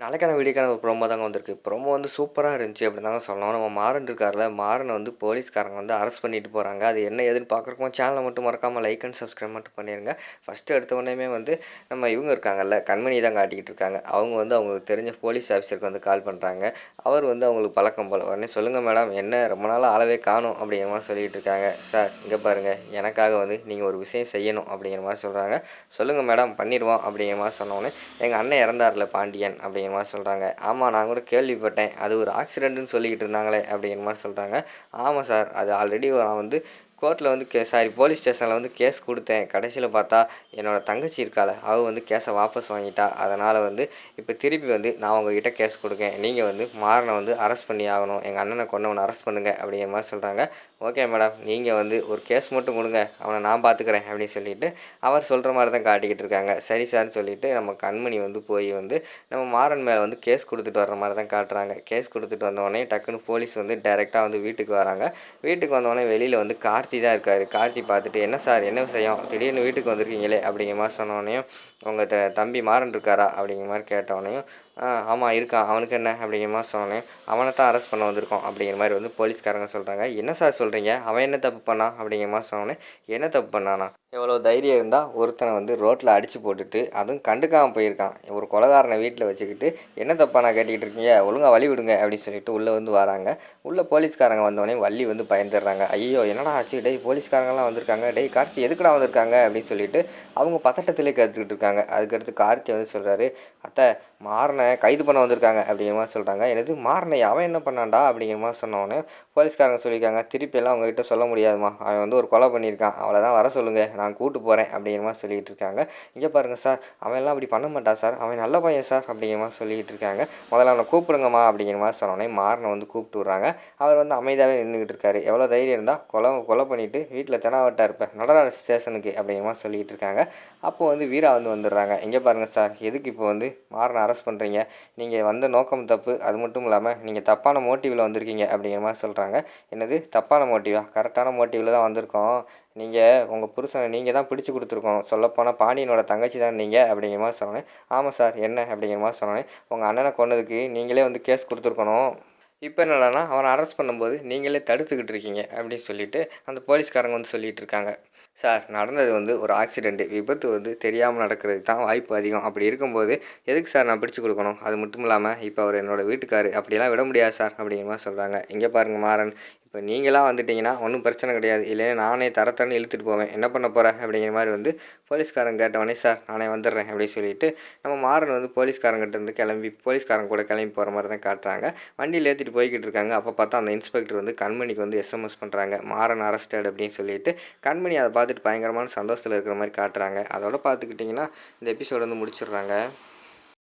நாளைக்கான வீடியோக்கான ஒரு ப்ரோமோ தாங்க வந்திருக்கு. ப்ரோமோ வந்து சூப்பராக இருந்துச்சு அப்படின்னு தாங்க சொல்லணும். நம்ம மாறன் இருக்கார்ல மாறனை வந்து போலீஸ்காரங்க வந்து அரெஸ்ட் பண்ணிட்டு போகிறாங்க அது என்ன ஏதுன்னு பார்க்குறக்குமோ சேனலை மட்டும் மறக்காமல் லைக் அண்ட் சப்ஸ்கிரைப் மட்டும் பண்ணிடுங்க ஃபஸ்ட்டு எடுத்த உடனே வந்து நம்ம இவங்க இருக்காங்கல்ல கண்மணி தான் காட்டிக்கிட்டு இருக்காங்க. அவங்க வந்து அவங்களுக்கு தெரிஞ்ச போலீஸ் ஆஃபீஸருக்கு வந்து கால் பண்ணுறாங்க அவர் வந்து அவங்களுக்கு பழக்கம் போல உடனே சொல்லுங்கள் மேடம் என்ன ரொம்ப நாள் அளவே காணும் அப்படிங்கிற மாதிரி சொல்லிகிட்டு இருக்காங்க. சார் இங்கே பாருங்கள் எனக்காக வந்து நீங்கள் ஒரு விஷயம் செய்யணும் அப்படிங்கிற மாதிரி சொல்கிறாங்க சொல்லுங்கள் மேடம் பண்ணிடுவோம் அப்படிங்கிற மாதிரி சொன்னோடனே எங்கள் அண்ணன் இறந்தார்ல பாண்டியன் அப்படிங்கிற மாதிரி சொல்கிறாங்க ஆமாம் நான் கூட கேள்விப்பட்டேன். அது ஒரு ஆக்சிடென்ட்னு சொல்லிக்கிட்டு இருந்தாங்களே அப்படிங்கிற மாதிரி சொல்கிறாங்க ஆமாம் சார் அது ஆல்ரெடி நான் வந்து கோர்ட்டில் வந்து கே சாரி போலீஸ் ஸ்டேஷனில் வந்து கேஸ் கொடுத்தேன். கடைசியில் பார்த்தா என்னோடய தங்கச்சி இருக்காள். அவள் வந்து கேஸை வாபஸ் வாங்கிட்டா. அதனால் வந்து இப்போ திருப்பி வந்து நான் உங்ககிட்ட கேஸ் கொடுக்கேன். நீங்கள் வந்து மாறனை வந்து அரெஸ்ட் பண்ணி ஆகணும். எங்கள் அண்ணனை கொண்டவனை அரெஸ்ட் பண்ணுங்கள் அப்படிங்கிற மாதிரி சொல்கிறாங்க ஓகே மேடம் நீங்கள் வந்து ஒரு கேஸ் மட்டும் கொடுங்க அவனை நான் பார்த்துக்கிறேன் அப்படின்னு சொல்லிட்டு அவர் சொல்கிற மாதிரி தான் காட்டிக்கிட்டு இருக்காங்க. சரி சார்னு சொல்லிட்டு நம்ம கண்மணி வந்து போய் வந்து நம்ம மாறன் மேலே வந்து கேஸ் கொடுத்துட்டு வர்ற மாதிரி தான் காட்டுறாங்க. கேஸ் கொடுத்துட்டு வந்தோடனே டக்குன்னு போலீஸ் வந்து டைரெக்டாக வந்து வீட்டுக்கு வராங்க. வீட்டுக்கு வந்தோடனே வெளியில் வந்து கார்த்தி தான் இருக்கார். கார்த்தி பார்த்துட்டு என்ன சார் என்ன விஷயம்? திடீர்னு வீட்டுக்கு வந்திருக்கீங்களே? அப்படிங்கிற மாதிரி சொன்னோடனையும் உங்கள் த தம்பி மாறன் இருக்காரா? அப்படிங்கிற மாதிரி கேட்டோடனையும் ஆமாம் இருக்கான். அவனுக்கு என்ன அப்படிங்கிற மாதிரி சொன்னேன் அவனை தான் அரெஸ்ட் பண்ண வந்திருக்கோம் அப்படிங்கிற மாதிரி வந்து போலீஸ்காரங்க சொல்கிறாங்க என்ன சார் சொல்கிறீங்க அவன் என்ன தப்பு பண்ணான் அப்படிங்கிற மாதிரி சொன்னோன்னே என்ன தப்பு பண்ணானா? எவ்வளோ தைரியம் இருந்தால் ஒருத்தனை வந்து ரோட்டில் அடித்து போட்டுட்டு அதுவும் கண்டுக்காமல் போயிருக்கான். ஒரு கொலகாரனை வீட்டில் வச்சுக்கிட்டு என்ன தப்பா நான் கேட்டுக்கிட்டு இருக்கீங்க? ஒழுங்காக வழி விடுங்க அப்படின்னு சொல்லிட்டு உள்ளே வந்து வராங்க. உள்ளே போலீஸ்காரங்க வந்தோடனே வள்ளி வந்து பயந்துடுறாங்க. ஐயோ என்னடா ஆச்சு? டேய் போலீஸ்காரங்களாம் வந்திருக்காங்க. டேய் கார்த்தி எதுக்குடா வந்திருக்காங்க? அப்படின்னு சொல்லிட்டு அவங்க பதட்டத்திலே கற்றுக்கிட்டு இருக்காங்க. அதுக்கடுத்து கார்த்தி வந்து சொல்கிறாரு அத்தை மாறின கைது பண்ண வந்திருக்காங்க அப்படிங்கிற மாதிரி சொல்கிறாங்க எனது மாறினை? அவன் என்ன பண்ணான்டா? அப்படிங்கிற மாதிரி சொன்னோடனே போலீஸ்காரங்க சொல்லியிருக்காங்க. திருப்பியெல்லாம் அவங்ககிட்ட சொல்ல முடியாதுமா அவன் வந்து ஒரு கொலை பண்ணியிருக்கான். அவளை தான் வர சொல்லுங்கள் நான் கூட்டு போகிறேன் அப்படிங்கிற மாதிரி சொல்லிகிட்டு இருக்காங்க இங்கே பாருங்கள் சார் அவன்லாம் அப்படி பண்ண மாட்டான் சார் அவன் நல்ல பையன் சார் அப்படிங்கிற மாதிரி சொல்லிகிட்டு இருக்காங்க முதல்ல அவனை கூப்பிடுங்கம்மா அப்படிங்கிற மாதிரி சொன்னோடனே மாறனை வந்து கூப்பிட்டு விட்றாங்க. அவர் வந்து அமைதியாகவே நின்றுக்கிட்டு இருக்காரு. எவ்வளோ தைரியம் இருந்தால் கொலை கொலை பண்ணிவிட்டு வீட்டில் தெனாவட்டா இருப்பேன் நடராஜ ஸ்டேஷனுக்கு அப்படிங்கிற மாதிரி சொல்லிகிட்டு இருக்காங்க அப்போ வந்து வீரா வந்து வந்துடுறாங்க. இங்கே பாருங்கள் சார் எதுக்கு இப்போ வந்து மாறனை அரெஸ்ட் பண்ணுறீங்க நீங்கள் வந்த நோக்கம் தப்பு. அது மட்டும் இல்லாமல் நீங்கள் தப்பான மோட்டிவில் வந்திருக்கீங்க அப்படிங்கிற மாதிரி சொல்கிறாங்க என்னது? தப்பான மோட்டிவா கரெக்டான மோட்டிவில் தான் வந்திருக்கோம். நீங்கள் உங்கள் புருஷனை நீங்கள் தான் பிடிச்சி கொடுத்துருக்கோம் சொல்லப்போனால் பாண்டியனோட தங்கச்சி தான் நீங்கள் அப்படிங்கிற மாதிரி சொன்னேன். ஆமாம் சார் என்ன? அப்படிங்கிற மாதிரி சொன்னேன். உங்கள் அண்ணனை கொண்டதுக்கு நீங்களே வந்து கேஸ் கொடுத்துருக்கணும். இப்போ என்னடானா அவனை அரெஸ்ட் பண்ணும்போது நீங்களே தடுத்துக்கிட்டு இருக்கீங்க அப்படின்னு சொல்லிட்டு அந்த போலீஸ்காரங்க வந்து சொல்லிகிட்டு இருக்காங்க. சார் நடந்தது வந்து ஒரு ஆக்சிடெண்ட்டு விபத்து வந்து தெரியாமல் நடக்கிறது தான் வாய்ப்பு அதிகம். அப்படி இருக்கும்போது எதுக்கு சார் நான் பிடிச்சி கொடுக்கணும்? அது மட்டும் இல்லாமல் இப்போ அவர் என்னோடய வீட்டுக்காரு அப்படியெல்லாம் விட முடியாது சார் அப்படிங்கிற மாதிரி சொல்கிறாங்க இங்கே பாருங்கள் மாறன். இப்போ நீங்களாக வந்துட்டிங்கன்னா ஒன்றும் பிரச்சனை கிடையாது. இல்லைன்னா நானே தர தரன்னு இழுத்துட்டு போவேன். என்ன பண்ண போகிற அப்படிங்கிற மாதிரி வந்து போலீஸ்காரங்க கேட்டவனே சார் நானே வந்துடுறேன் அப்படின்னு சொல்லிட்டு நம்ம மாறன் வந்து போலீஸ்காரங்கிட்ட இருந்து கிளம்பி போலீஸ்காரங்க கூட கிளம்பி போகிற மாதிரி தான் காட்டுறாங்க. வண்டியில் ஏற்றிட்டு போய்கிட்டு இருக்காங்க. அப்போ பார்த்தா அந்த இன்ஸ்பெக்டர் வந்து கண்மணிக்கு வந்து எஸ்எம்எஸ் பண்ணுறாங்க மாறன் அரெஸ்டட் அப்படின்னு சொல்லிட்டு கண்மணி அதை பார்த்துட்டு பயங்கரமான சந்தோஷத்தில் இருக்கிற மாதிரி காட்டுறாங்க. அதோட பார்த்துக்கிட்டிங்கன்னா இந்த எபிசோடு வந்து முடிச்சிடுறாங்க.